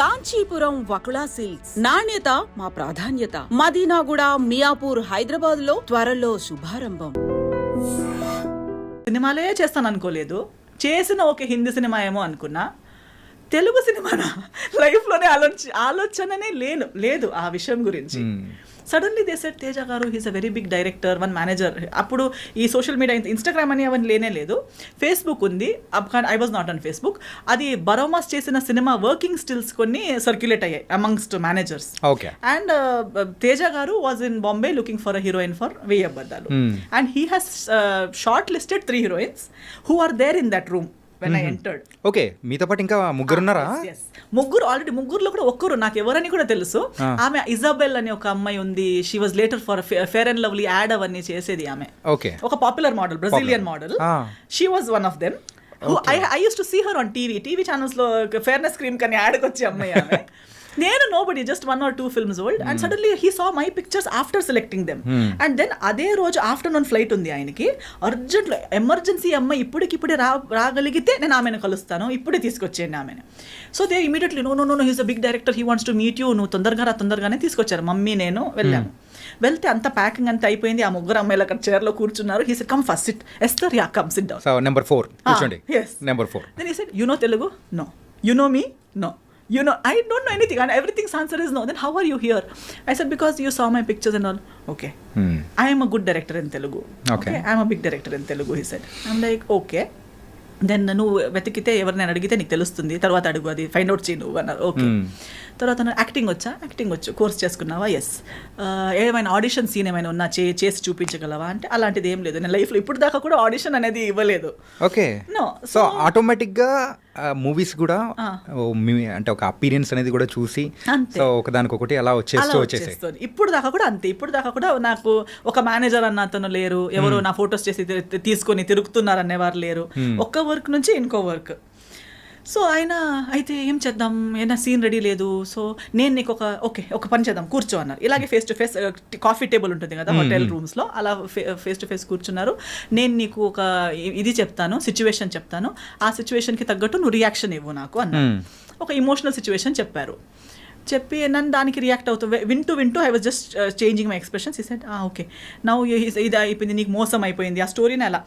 Kanchipuram Vakula silks. నాణ్యత మా ప్రాధాన్యత. మదీనాగూడ మియాపూర్ హైదరాబాద్లో త్వరలో శుభారంభం. సినిమాలే చేస్తాను అనుకోలేదు చేసిన ఒక హిందీ సినిమా ఏమో అనుకున్నా. తెలుగు సినిమానా? లైఫ్లోనే ఆలోచన ఆలోచననే లేను లేదు ఆ విషయం గురించి. Suddenly they said Teja garu he's a very big director one manager అప్పుడు ఈ సోషల్ మీడియా ఇన్స్టాగ్రామ్ అని అవన్నీ లేనే లేదు. ఫేస్బుక్ ఉంది. I was not on Facebook అది బరోమాస్ చేసిన సినిమా వర్కింగ్ స్టిల్స్ కొన్ని సర్క్యులేట్ అయ్యాయి amongst managers okay and Teja garu was in Bombay looking for a heroine for Veyyi Abaddalu and he has shortlisted three heroines who are there in that room when I entered okay మీతో పాటు ఇంకా ముగ్గురు ఉన్నారా? ముగ్గురు already ముగ్గురులో కూడా ఒక్కరు నాకు ఎవరని కూడా తెలుసు. ఆమె ఇజాబెల్ అని ఒక అమ్మాయి ఉంది. She was later for fair and lovely ad అవన్నీ చేసేది ఆమె. ఓకే ఒక popular model Brazilian model Ah. She was one of them I I use to see her on TV TV ఛానల్స్లో ఫేర్నెస్ క్రీమ్ కానీ యాడ్కి వచ్చే అమ్మాయి ఆమె. నేను nobody just one or two films old and suddenly he saw my pictures after selecting them and then అదే రోజు afternoon flight ఉంది ఆయనకి. అర్జెంట్లో ఎమర్జెన్సీ అమ్మాయి ఇప్పటికిప్పుడే రా రాగలిగితే నేను ఆమెను కలుస్తాను ఇప్పుడే తీసుకొచ్చేయండి ఆమెను. So they immediately no no no he's a big director he wants to meet you నువ్వు తొందరగా రా తొందరగానే తీసుకొచ్చారు. మమ్మీ నేను వెళ్ళాము వెళ్తే అంత ప్యాకింగ్ అంతా అయిపోయింది ఆ ముగ్గురు అమ్మాయిలు అక్కడ చైర్లో కూర్చున్నారు. He come first sit Esther yeah come sit down so number four కూర్చోండి. yes. Number four Then he said, You know Telugu? No. You know me? No. You know, I don't know anything. And everything's answer is no. Then how are you here? I said, Because you saw my pictures and all. Okay. I am a good director in Telugu. Okay. I'm a big director in Telugu, he said. I'm like, Okay. Then నువ్వు వెతికితే ఎవరినైనా అడిగితే నీకు తెలుస్తుంది తర్వాత అడుగు అది find out చేయి నువ్వు అన్నారు ఓకే తర్వాత యాక్టింగ్ వచ్చా? యాక్టింగ్ వచ్చు. కోర్స్ చేసుకున్నావా? ఎస్ ఏమైనా ఆడిషన్ సీన్ ఏమైనా ఉన్నా? చే చేసి చూపించగలవా? అంటే అలాంటిది ఏం లేదు. నేను లైఫ్లో ఇప్పుడు దాకా కూడా ఆడిషన్ అనేది ఇవ్వలేదు. ఓకే. No. సో ఆటోమేటిక్గా మూవీస్ కూడా అంటే ఒక అపీరియన్స్ అనేది కూడా చూసి. సో ఒకదానికొకటి అలా వచ్చేస్తూ వచ్చేస్తుంది. ఇప్పుడు దాకా కూడా అంతే. ఇప్పుడు దాకా కూడా నాకు ఒక మేనేజర్ అన్న అతను లేరు. ఎవరు నా ఫొటోస్ చేసి తీసుకొని తిరుగుతున్నారు అనేవారు లేరు. ఒక్క వర్క్ నుంచి ఇంకో వర్క్ సో ఆయన అయితే ఏం చేద్దాం? ఏదైనా సీన్ రెడీ లేదు. సో నేను నీకు ఒక ఓకే ఒక పని చేద్దాం. కూర్చో అన్నారు. ఇలాగే face to face coffee table ఉంటుంది కదా హోటల్ రూమ్స్లో అలా ఫేస్ టు ఫేస్ కూర్చున్నారు. నేను నీకు ఒక ఇది చెప్తాను సిచ్యువేషన్ చెప్తాను. ఆ సిచ్యువేషన్కి తగ్గట్టు నువ్వు రియాక్షన్ ఇవ్వు నాకు అన్నారు. ఒక ఇమోషనల్ సిచ్యువేషన్ చెప్పారు. చెప్పి నన్ను దానికి రియాక్ట్ అవుతూ వింటూ వింటూ I was just changing my expressions ఈ సెట్ ఓకే నవ్వు ఇది అయిపోయింది నీకు మోసం అయిపోయింది. ఆ స్టోరీని అలా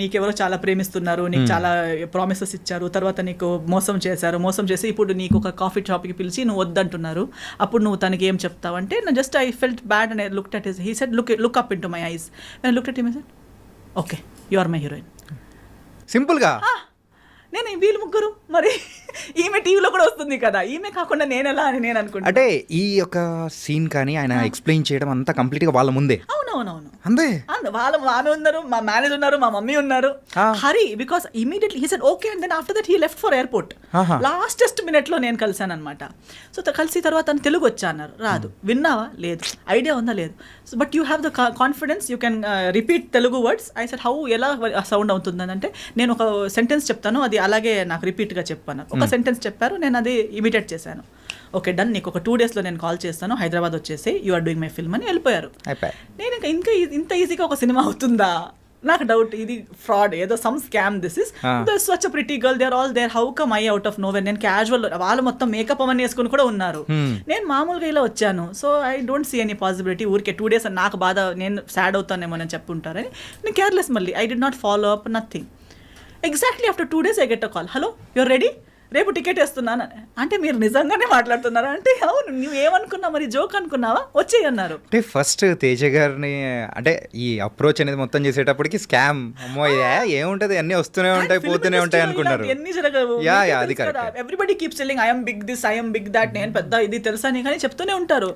నీకెవరో చాలా ప్రేమిస్తున్నారు నీకు చాలా ప్రామిసెస్ ఇచ్చారు తర్వాత నీకు మోసం చేశారు మోసం చేసి ఇప్పుడు నీకు ఒక కాఫీ షాప్కి పిలిచి నువ్వు వద్దంటున్నారు. అప్పుడు నువ్వు తనకి ఏం చెప్తావు? అంటే నేను just I felt bad and I look at he set look look up in to my eyes నేను look at him set okay you are my heroine సింపుల్గా? నేను వీళ్ళు ముగ్గురు. మరి ఈమె టీవీలో కూడా వస్తుంది కదా. ఈమె కాకుండా నేను ఎలా అని నేను అనుకుంటా. అంటే ఈ యొక్క సీన్ కానీ ఆయన ఎక్స్ప్లెయిన్ చేయడం అంతా కంప్లీట్గా వాళ్ళ ముందే? అవునవునవును. అందే అంద- వాళ్ళ ఆమె ఉన్నారు మా మేనేజర్ ఉన్నారు మా మమ్మీ ఉన్నారు. Hari because immediately he said okay and then after that he left for airport. Lastest మినిట్లో నేను కలిసాను అనమాట సో కలిసి తర్వాత తెలుగు వచ్చా అన్నారు రాదు విన్నావా? లేదు. ఐడియా ఉందా? లేదు. But you have the confidence you can repeat Telugu words I said how ఎలా సౌండ్ అవుతుందని అంటే నేను ఒక సెంటెన్స్ చెప్తాను అది అలాగే నాకు రిపీట్గా చెప్పాను. ఒక సెంటెన్స్ చెప్పారు నేను అది ఇమిటేట్ చేశాను. ఓకే డన్ నీకు ఒక టూ డేస్లో నేను కాల్ చేస్తాను హైదరాబాద్ వచ్చేసి you are doing my film అని వెళ్ళిపోయారు. నేను ఇంకా ఇంకా ఇంత ఈజీగా ఒక సినిమా అవుతుందా? నాకు డౌట్ ఇది ఫ్రాడ్ ఏదో some scam this is Ah. Swachh pretty girl there all there how come I out of Nouwen నేను క్యాజువల్ వాళ్ళు మొత్తం మేకప్ అవన్నీ వేసుకుని కూడా ఉన్నారు. నేను మామూలుగా ఇలా వచ్చాను. So I don't see any possibility ఊరికే టూ డేస్ నాకు బాధ నేను సాడ్ అవుతానేమో అని చెప్పుంటారని. నేను కేర్లెస్ మళ్ళీ. I did not follow up nothing exactly after two days I get a call hello your ready రేపు టికెట్ వేస్తున్నాను. అంటే మీరు నిజంగానే మాట్లాడుతున్నారా? అంటే అవును నువ్వు ఏమనుకున్నావు? మరి జోక్ అనుకున్నావా? వచ్చేయి అన్నారు. అంటే ఫస్ట్ తేజ గారిని అంటే ఈ అప్రోచ్ అనేది మొత్తం చేసేటప్పటికి స్కామ్. అమ్మో ఏముంటది? అన్ని వస్తూనే ఉంటాయి పోతూనే ఉంటాయి అనుకున్నారు. ఎన్ని జరగవు. యా యా అది correct everybody keep selling I'm big this I'm big that నేను పెద్ద ఇది తెలుసా అని కానీ చెప్తూనే ఉంటారు.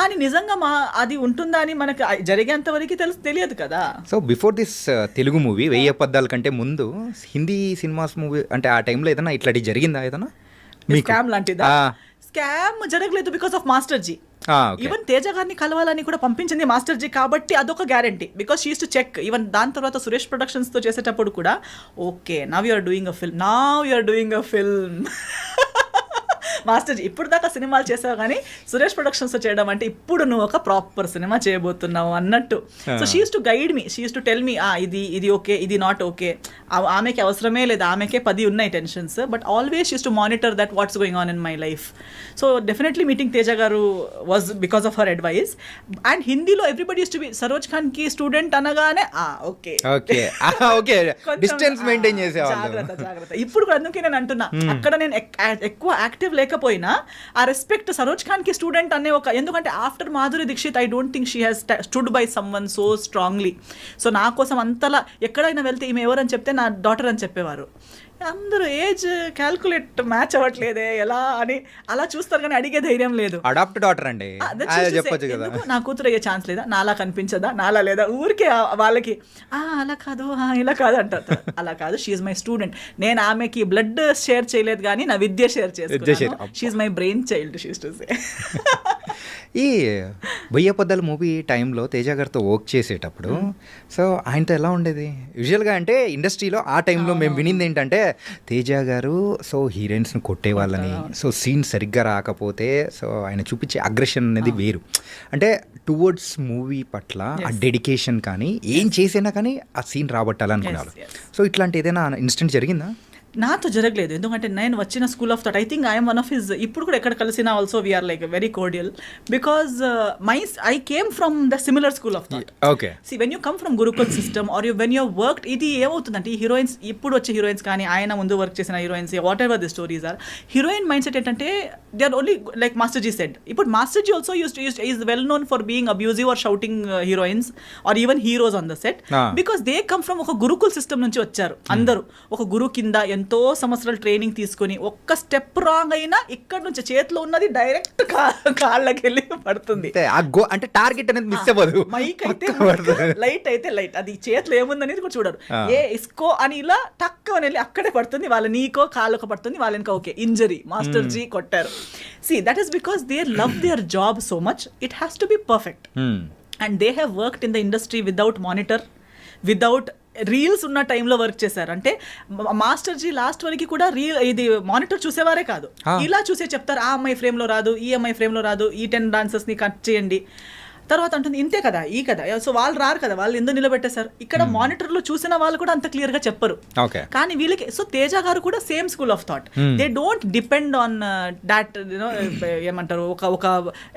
కానీ నిజంగా మా అది ఉంటుందా అని మనకి జరిగేంత వరకు తెలుసు తెలియదు కదా. So before this Telugu movie వెయ్యి అబద్ధాల కంటే ముందు హిందీ సినిమాస్ మూవీ అంటే ఆ టైంలో ఏదైనా ఇట్లాంటి జరిగిందా ఏదైనా స్కామ్ లాంటిదా. స్కామ్ జరగలేదు because of master ji. Even Teja గారిని కలవాలని కూడా పంపించింది మాస్టర్ జీ కాబట్టి అదొక guarantee because she's to check even దాని తర్వాత సురేష్ ప్రొడక్షన్స్తో చేసేటప్పుడు కూడా okay now you're doing a film now you're doing a film master ఇప్పుడు దాకా సినిమాలు చేసావు కానీ సురేష్ ప్రొడక్షన్స్ చేయడం అంటే ఇప్పుడు నువ్వు ఒక ప్రాపర్ సినిమా చేయబోతున్నావు అన్నట్టు. So she's to guide me she's to tell me ఇది ఇది ఓకే ఇది నాట్ ఓకే. ఆమెకి అవసరమే లేదు. ఆమెకే పది ఉన్నాయి tensions but always she's to monitor that what's going on in my life so definitely meeting Teja గారు was because of her advice and హిందీలో everybody use to be Saroj ఖాన్కి student అనగానే okay. Okay. Okay. Distance maintain చేసేవాళ్ళు. జాగ్రత్త జాగ్రత్త. ఇప్పుడు కూడా అందుకే నేను అంటున్నా. అక్కడ నేను ఎక్కువ యాక్టివ్ లేకపోయినా ఆ రెస్పెక్ట్ సరోజ్ ఖాన్కి స్టూడెంట్ అనే ఒక ఎందుకంటే after Madhuri Dixit I don't think she has stood by someone so strongly so నా కోసం అంతలా ఎక్కడైనా వెళ్తే ఈమె ఎవరని చెప్తే నా డాటర్ అని చెప్పేవారు. అందరూ ఏజ్ క్యాల్కులేట్ మ్యాచ్ అవ్వట్లేదే ఎలా అని అలా చూస్తారు కానీ అడిగే ధైర్యం లేదు. అడాప్ట్ డాటర్ అండి. చెప్పొచ్చు కదా. నా కూతురు అయ్యే ఛాన్స్ లేదా? నాలా కనిపించదా? నాలా లేదా? ఊరికే వాళ్ళకి అలా కాదు ఇలా కాదు అంటారు. అలా కాదు షీఈ్ మై స్టూడెంట్ నేను ఆమెకి బ్లడ్ షేర్ చేయలేదు కానీ నా విద్య షేర్ అబ్బా. She my brain child she's to say ఈ బొయ్య పొద్దల మూవీ టైంలో తేజ గారితో వర్క్ చేసేటప్పుడు సో ఆయనతో ఎలా ఉండేది? యూజువల్గా అంటే ఇండస్ట్రీలో ఆ టైంలో మేము వినింది ఏంటంటే తేజ గారు సో హీరోయిన్స్ని కొట్టేవాళ్ళని. సో సీన్ సరిగ్గా రాకపోతే సో ఆయన చూపించే అగ్రెషన్ అనేది వేరు. అంటే టువర్డ్స్ మూవీ పట్ల ఆ డెడికేషన్ కానీ ఏం చేసినా కానీ ఆ సీన్ రాబట్టాలనుకున్నారు. సో ఇట్లాంటి ఏదైనా ఇన్సిడెంట్ జరిగిందా? నాతో జరగలేదు. ఎందుకంటే నేను వచ్చిన school of thought I think I'm one of his ఇప్పుడు కూడా ఎక్కడ కలిసినా also we're like very cordial because my I came from the similar school of thought okay see when you come from gurukul system are you when you work ఇది ఏమవుతుందంటే ఈ heroines ఇప్పుడు వచ్చే heroines కానీ ఆయన ముందు వర్క్ చేసిన heroines whatever the stories are heroine mindset ఏంటంటే they are only like master ji said ఇప్పుడు master ji also use use is well known for being abusive or shouting heroines or even heroes on the set. Because they come from ఒక gurukul system నుంచి వచ్చారు అందరూ. ఒక గురువు కింద ఎంతో సంవత్సరాలు ట్రైనింగ్ తీసుకొని ఒక్క స్టెప్ రాంగ్ అయినా ఇక్కడ నుంచి చేతిలో ఉన్నది డైరెక్ట్ కాళ్ళకి వెళ్ళి పడుతుంది. అంటే టార్గెట్ అనేది మిస్ అవ్వదు. మైక్ అయితే. లైట్ అయితే లైట్ అది చేతిలో ఏముందనేది కూడా చూడరు. ఏ ఇస్కో అని ఇలా టక్ అని వెళ్ళి అక్కడే పడుతుంది. వాళ్ళ నీకో కాళ్ళకో పడుతుంది. వాళ్ళకి ఓకే. ఇంజరీ మాస్టర్ జీ కొట్టారు. See that is because they love their job so much it has to be perfect. And they have worked in the industry without monitor without reels ఉన్న టైంలో వర్క్ చేశారు. అంటే మాస్టర్ జీ లాస్ట్ వరకు కూడా reel ఇది monitor చూసేవారే కాదు. ఇలా చూసే చెప్తారు ఆ అమ్మాయి ఫ్రేమ్లో రాదు ఈ అమ్మాయి ఫ్రేమ్లో రాదు ఈ టెన్ డాన్సర్స్ని కట్ చేయండి. తర్వాత అంటుంది ఇంతే కదా ఈ కదా. సో వాళ్ళు రారు కదా వాళ్ళు ఎందుకు నిలబెట్టేశారు? ఇక్కడ మానిటర్లో చూసిన వాళ్ళు కూడా అంత క్లియర్గా చెప్పరు. ఓకే కానీ వీళ్ళకి సో తేజ గారు కూడా same school of thought they don't depend on that you know ఏమంటారు ఒక ఒక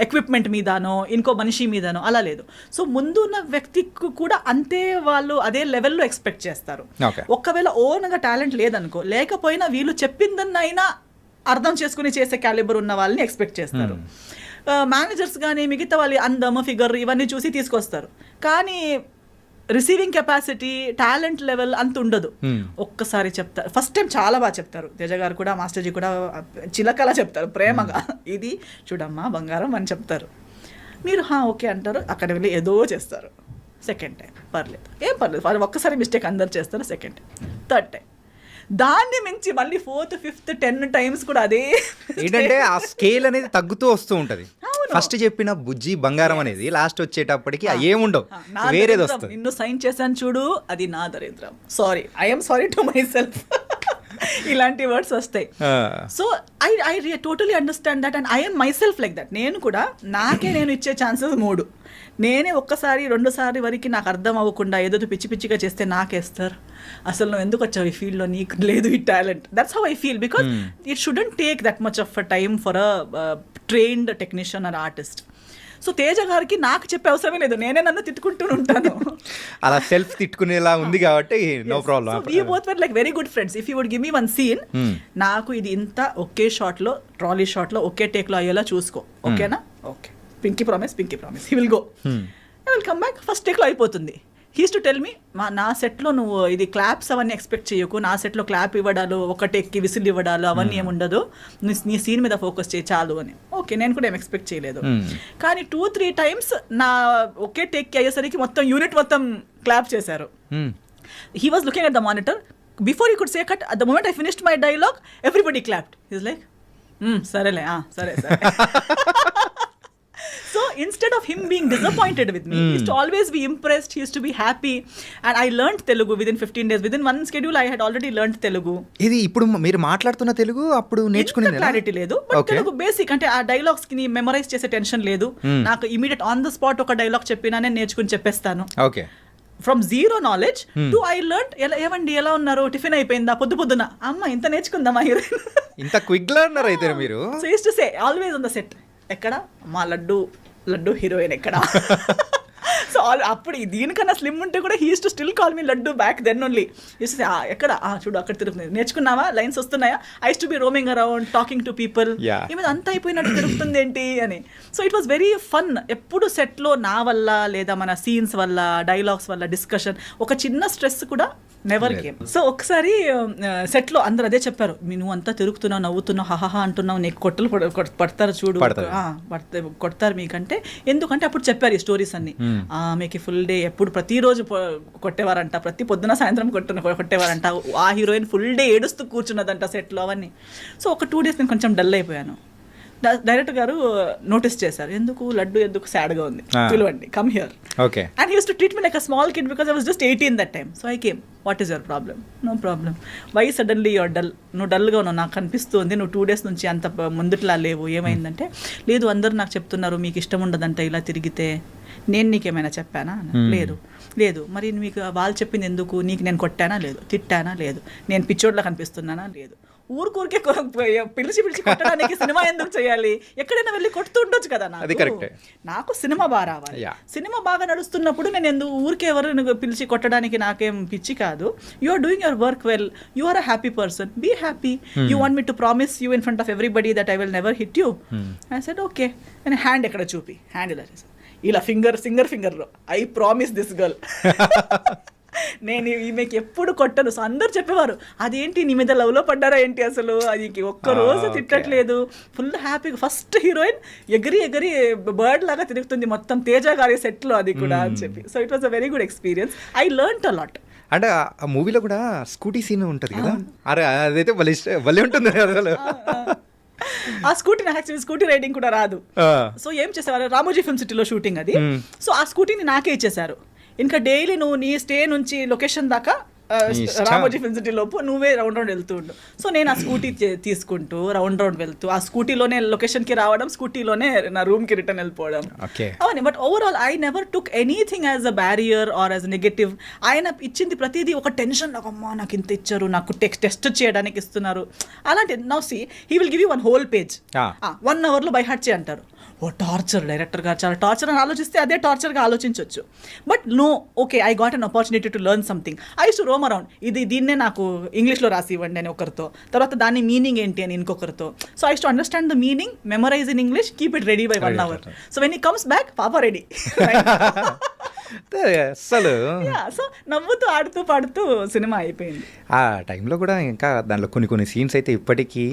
ఎక్విప్మెంట్ మీదనో ఇంకో మనిషి మీదనో అలా లేదు. సో ముందు ఉన్న వ్యక్తికి కూడా అంతే వాళ్ళు అదే లెవెల్లో ఎక్స్పెక్ట్ చేస్తారు. ఒకవేళ ఓన్గా టాలెంట్ లేదనుకో లేకపోయినా వీళ్ళు చెప్పిందన్నైనా అర్థం చేసుకుని చేసే క్యాలిబర్ ఉన్న వాళ్ళని ఎక్స్పెక్ట్ చేస్తారు. మేనేజర్స్ కానీ మిగతా వాళ్ళ అందం ఫిగర్ ఇవన్నీ చూసి తీసుకొస్తారు. కానీ రిసీవింగ్ కెపాసిటీ టాలెంట్ లెవెల్ అంత ఉండదు. Hmm. ఒక్కసారి చెప్తారు. ఫస్ట్ టైం చాలా బాగా చెప్తారు. తేజ గారు కూడా మాస్టర్జీ కూడా చిలకలా చెప్తారు. ప్రేమగా. ఇది చూడమ్మా బంగారం అని చెప్తారు. మీరు హా ఓకే అంటారు. అక్కడ వెళ్ళి ఏదో చేస్తారు. సెకండ్ టైం పర్లేదు. ఏం పర్లేదు. వాళ్ళు ఒక్కసారి మిస్టేక్ అందరు చేస్తారు. సెకండ్ టైం థర్డ్ టైం దాన్ని మించి మళ్ళీ ఫోర్త్ ఫిఫ్త్ టెన్ టైమ్స్ కూడా అదే ఏంటంటే ఆ స్కేల్ అనేది తగ్గుతూ వస్తూ ఉంటది. ఫస్ట్ చెప్పిన బుజ్జి బంగారం అనేది లాస్ట్ వచ్చేటప్పటికి ఏముండవు వేరేది. వస్తుంది. నిన్ను సైన్ చేశాను చూడు అది నా దరిద్రం. Sorry I'm sorry to myself ఇలాంటి వర్డ్స్ వస్తాయి. So I I totally understand that and I'm myself like that నేను కూడా నాకే నేను ఇచ్చే ఛాన్సెస్ మూడు. నేనే ఒక్కసారి రెండుసారి వరకు నాకు అర్థం అవ్వకుండా ఏదో పిచ్చి పిచ్చిగా చేస్తే నాకేస్తారు అసలు నువ్వు ఎందుకు వచ్చావు ఈ ఫీల్డ్లో నీకు లేదు ఈ talent that's how I feel because it shouldn't take that much of a time for a trained technician or artist so Teja గారికి నాకు చెప్పే అవసరమే లేదు. నేనే నన్ను తిట్టుకుంటూ ఉంటాను. అలా సెల్ఫ్ తిట్టుకునేలా ఉంది కాబట్టి no problem both were like very good friends if you would give me one scene. నాకు ఇది ఇంత ఒకే షాట్లో ట్రాలీ షాట్లో ఒకే టేక్లో అయ్యేలా చూసుకో. ఓకేనా okay pinky promise pinky promise he will go I will come back first టేక్లో అయిపోతుంది. హీస్ టు టెల్ మీ మా నా సెట్లో నువ్వు ఇది క్లాప్స్ అవన్నీ ఎక్స్పెక్ట్ చేయకు. నా సెట్లో క్లాప్ ఇవ్వడాలు ఒక టేక్కి విసిల్ ఇవ్వడాలు అవన్నీ ఏమి ఉండదు నీ సీన్ మీద ఫోకస్ చేయి చాలు అని. ఓకే నేను కూడా ఏం ఎక్స్పెక్ట్ చేయలేదు. Hmm. కానీ టూ త్రీ టైమ్స్ నా ఒకే టేక్కి అయ్యేసరికి మొత్తం యూనిట్ మొత్తం క్లాప్ చేశారు. He was looking at the monitor. Before he could say cut at the moment i finished my dialogue everybody clapped. He's like mm, sarele ah him being disappointed with me. He used to always be impressed. He used to be happy. And I learned Telugu within 15 days. Within one schedule, I had already learned Telugu. ఇది ఇప్పుడు మీరు మాట్లాడుతున్న తెలుగు అప్పుడు నేర్చుకునేది clarity లేదు. But Telugu basic అంటే ఆ డైలాగ్స్కి memorise చేసే టెన్షన్ లేదు. నాకు ఇమీడియట్ ఆన్ ద స్పాట్ ఒక డైలాగ్ చెప్పినా నేను నేర్చుకుని చెప్పేస్తాను. Okay from zero knowledge to I learn ఎలా ఏమండి ఎలా ఉన్నారు? టిఫిన్ అయిపోయిందా? పొద్దు పొద్దున. అమ్మ ఇంత నేర్చుకుందామా హీరోయిన్? ఇంత క్విక్ లర్నర్ అయితే మీరు. So use to say always on the set ఎక్కడ? మా లడ్డు. లడ్డు హీరోయిన్ ఎక్కడ? సో అప్పుడు దీనికన్నా స్లిమ్ ఉంటే కూడా he's to still call me Laddu back then only use ఎక్కడ? ఆ, చూడు అక్కడ తిరుగుతుంది. నేర్చుకున్నావా? లైన్స్ వస్తున్నాయా? I's to be roaming around talking to people. ఈమె అంత అయిపోయినట్టు తిరుగుతుంది ఏంటి? అని. So it was very fun ఎప్పుడు సెట్లో నా వల్ల లేదా మన సీన్స్ వల్ల డైలాగ్స్ వల్ల డిస్కషన్ ఒక చిన్న స్ట్రెస్ కూడా నెవర్ గేమ్ సో ఒకసారి సెట్లో అందరు అదే చెప్పారు. "మీ నువ్వు అంతా తిరుగుతున్నావు నవ్వుతున్నావు హహహా అంటున్నావు నీకు కొట్టలు పడ- కొట్- పడతారు చూడు. కొడతారు మీకంటే. ఎందుకంటే అప్పుడు చెప్పారు ఈ స్టోరీస్ అన్ని. ఆ, మీకు ఫుల్ డే ఎప్పుడు ప్రతిరోజు కొట్టేవారంట ప్రతి పొద్దున సాయంత్రం కొట్టిన కొట్టేవారంట. ఆ హీరోయిన్ ఫుల్ డే ఏడుస్తూ కూర్చున్నదంట సెట్లో అవన్నీ. సో ఒక టూ డేస్ నేను కొంచెం డల్ అయిపోయాను. డైరెక్టర్ గారు నోటీస్ చేశారు. ఎందుకు? లడ్డు ఎందుకు సాడ్గా ఉంది? ఆ. పిలవండి. Come here. Okay. And use to treat me like a small kid because I was just eighteen that time so I came what is your problem no problem why suddenly your dull నువ్వు డల్గా ఉన్నావు. నాకు కనిపిస్తుంది నువ్వు two days నుంచి అంత ముందుట్లా లేవు. ఏమైందంటే లేదు అందరూ నాకు చెప్తున్నారు మీకు ఇష్టం ఉండదంట ఇలా తిరిగితే. నేను నీకేమైనా చెప్పానా. లేదు. లేదు. మరి మీకు వాళ్ళు చెప్పింది ఎందుకు? నీకు నేను కొట్టానా? లేదు. తిట్టానా? లేదు. నేను పిచ్చోడ్లా కనిపిస్తున్నానా? లేదు. ఊరికూరికే పిలిచి పిలిచి కొట్టడానికి సినిమా ఎందుకు చేయాలి? ఎక్కడైనా వెళ్ళి కొడుతూ ఉండొచ్చు కదా నాకు. అది కరెక్టే. నాకు సినిమా బాగా రావాలి. సినిమా బాగా నడుస్తున్నప్పుడు నేను ఎందుకు ఊరికే ఎవరు పిలిచి కొట్టడానికి నాకేం పిచ్చి కాదు. You are doing your work well you are a happy person be happy you want me to promise you in front of everybody that I will never hit you I said okay నేను hand ఎక్కడ చూపి? Hand ఇలా ఇలా finger singer ఫింగర్లో I promise this girl నేను ఈమెకి ఎప్పుడు కొట్టను. సో అందరు చెప్పేవారు అదేంటి నీ మీద లవ్లో పడ్డారా ఏంటి అసలు? అది ఒక్క రోజు. తిట్టట్లేదు. ఫుల్ హ్యాపీగా ఫస్ట్ హీరోయిన్ ఎగిరి ఎగిరి బర్డ్ లాగా తిరుగుతుంది మొత్తం తేజ గారి సెట్లో అది కూడా అని చెప్పి. So it was a very good experience I learn a lot అంటే ఆ మూవీలో కూడా స్కూటీ సీన్ ఉంటుంది కదా? అరే అదైతే భలే భలే ఉంటుంది అసలు. ఆ స్కూటీ నాకు యాక్చువల్లీ స్కూటీ రైడింగ్ కూడా రాదు. సో ఏం చేసేవారు? రామోజీ ఫిల్మ్ సిటీలో షూటింగ్ అది. సో ఆ స్కూటీని నాకే ఇచ్చేశారు. ఇంకా డైలీ నువ్వు నీ స్టే నుంచి లొకేషన్ దాకా. రామోజీ ఫిల్మ్ సిటీ లోపు నువ్వే రౌండ్ రౌండ్ వెళ్తూ ఉండు. సో నేను ఆ స్కూటీ చే- తీసుకుంటూ రౌండ్ రౌండ్ వెళ్తూ ఆ స్కూటీలోనే లొకేషన్కి రావడం స్కూటీలోనే నా రూమ్కి రిటర్న్ వెళ్ళిపోవడం. అవును but overall I never took anything as a barrier or as negative ఆయన ఇచ్చింది ప్రతిదీ ఒక టెన్షన్ నాకు అమ్మా నాకు ఇంత ఇచ్చారు నాకు టెక్స్ట్ టెస్ట్ చేయడానికి ఇస్తున్నారు. అలాంటి now see he will give you one whole page. One అవర్లో బై హార్ట్ చేయి అంటారు. ఓ టార్చర్. డైరెక్టర్ గారు చాలా టార్చర్ అని ఆలోచిస్తే అదే టార్చర్గా ఆలోచించవచ్చు but no okay I got an opportunity to learn something. I to roam around. ఇది దీన్నే నాకు ఇంగ్లీష్లో రాసి ఇవ్వండి అని ఒకరితో. తర్వాత దాని మీనింగ్ ఏంటి అని ఇంకొకరితో. So I to understand the meaning memorize in English keep it ready by one Ready, hour. So when he comes back పాప రెడీ. అసలు సో నవ్వుతూ ఆడుతూ పాడుతూ సినిమా అయిపోయింది. ఆ టైంలో కూడా ఇంకా దాంట్లో కొన్ని కొన్ని సీన్స్ అయితే ఇప్పటికీ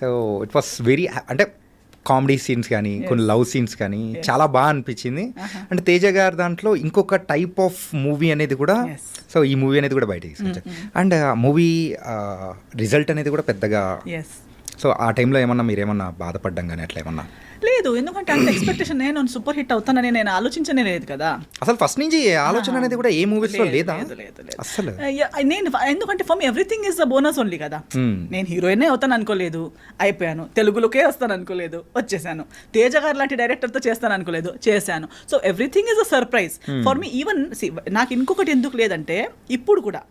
సో ఇట్ వాస్ వెరీ అంటే కామెడీ సీన్స్ కానీ కొన్ని లవ్ సీన్స్ కానీ చాలా బాగా అనిపించింది. అంటే తేజ గారి దాంట్లో ఇంకొక టైప్ ఆఫ్ మూవీ అనేది కూడా. సో ఈ మూవీ అనేది కూడా బయటకి తీసుకొచ్చారు. అండ్ మూవీ రిజల్ట్ అనేది కూడా పెద్దగా సో ఆ టైంలో ఏమన్నా మీరు ఏమన్నా బాధపడ్డం కానీ అట్లా ఏమన్నా లేదు. ఎందుకంటే అంత ఎక్స్పెక్టేషన్ నేను సూపర్ హిట్ అవుతానని నేను ఆలోచించనే లేదు కదా. అసలు ఫస్ట్ నుంచి ఆలోచన అనేది కూడా ఏ మూవీస్లో లేదు. అసలు నేను ఎందుకంటే for me everything is the bonus only కదా. Hmm. నేను హీరోయినే అవుతాను అనుకోలేదు. అయిపోయాను. తెలుగులోకే వస్తాను అనుకోలేదు. వచ్చేసాను. తేజ గారు లాంటి డైరెక్టర్తో చేస్తాను అనుకోలేదు. చేశాను. So everything is a surprise for me even నాకు ఇంకొకటి ఎందుకు లేదంటే ఇప్పుడు కూడా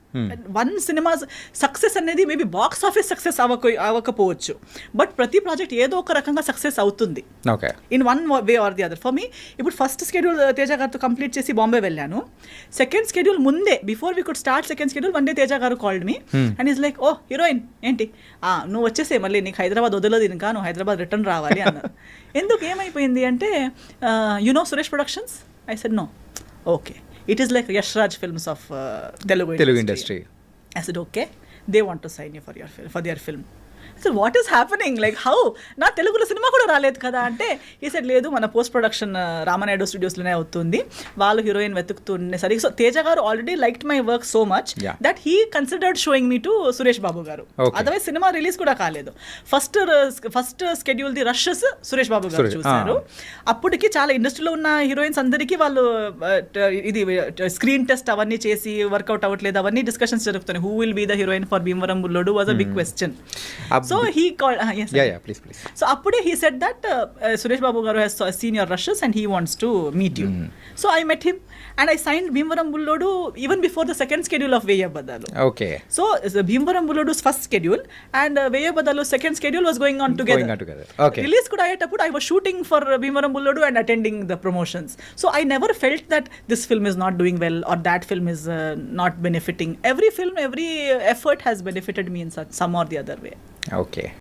వన్ సినిమా సక్సెస్ అనేది మేబీ బాక్స్ ఆఫీస్ సక్సెస్ అవ్వక అవ్వకపోవచ్చు బట్ ప్రతి ప్రాజెక్ట్ ఏదో ఒక రకంగా సక్సెస్ అవుతుంది. Okay in one way or the other for me ఇప్పుడు ఫస్ట్ స్కెడ్యూల్ తేజ గారితో కంప్లీట్ చేసి బాంబే వెళ్ళాను. సెకండ్ స్కెడ్యూల్ ముందే before we could start second schedule one day Teja గారు called me and is like oh heroine ఏంటి? నువ్వు వచ్చేసే మళ్ళీ నీకు హైదరాబాద్ వదలదు ఇంకా నువ్వు హైదరాబాద్ రిటర్న్ రావాలి అన్నారు ఎందుకు ఏమైపోయింది అంటే you know Suresh Productions I said no okay it is like Yash Raj Films of Telugu Telugu industry I said, okay, they want to sign you for your film, for their film. అసలు what is happening like how నా తెలుగులో cinema కూడా రాలేదు కదా అంటే ఈ said లేదు మన పోస్ట్ ప్రొడక్షన్ రామనాయుడు స్టూడియోస్లోనే అవుతుంది. వాళ్ళు హీరోయిన్ వెతుకుతుండేసరికి సో తేజ గారు already like my work so much. That he considered showing me to Suresh Babu గారు. అదర్వైజ్ సినిమా రిలీజ్ కూడా కాలేదు. First first schedule the rushes Suresh Babu గారు చూశారు. అప్పటికి చాలా ఇండస్ట్రీలో ఉన్న హీరోయిన్స్ అందరికీ వాళ్ళు uh, ఇది స్క్రీన్ టెస్ట్ అవన్నీ చేసి వర్కౌట్ అవ్వట్లేదు. అవన్నీ డిస్కషన్స్ జరుగుతున్నాయి. Who will be the heroine for Bhimavaram Bullodu was a big question so he called. Uh, yes. Yeah, yeah. Please, please. So Appude he said that uh, uh, Suresh Babu Garu has senior rushes and he wants to meet you. Mm-hmm. So I met him and I signed Bhimvaram Bullodu even before the second schedule of Veya Badalu. Okay. So uh, Bhimvaram Bullodu's first schedule and uh, Badalu's second schedule was going on together. Going on together. Okay. Release could I at I was shooting for uh, Bhimvaram Bullodu and attending the promotions. So I never felt that this film is not doing well or that film is uh, not benefiting. Every film, every effort has benefited me in such, some or the other way. Okay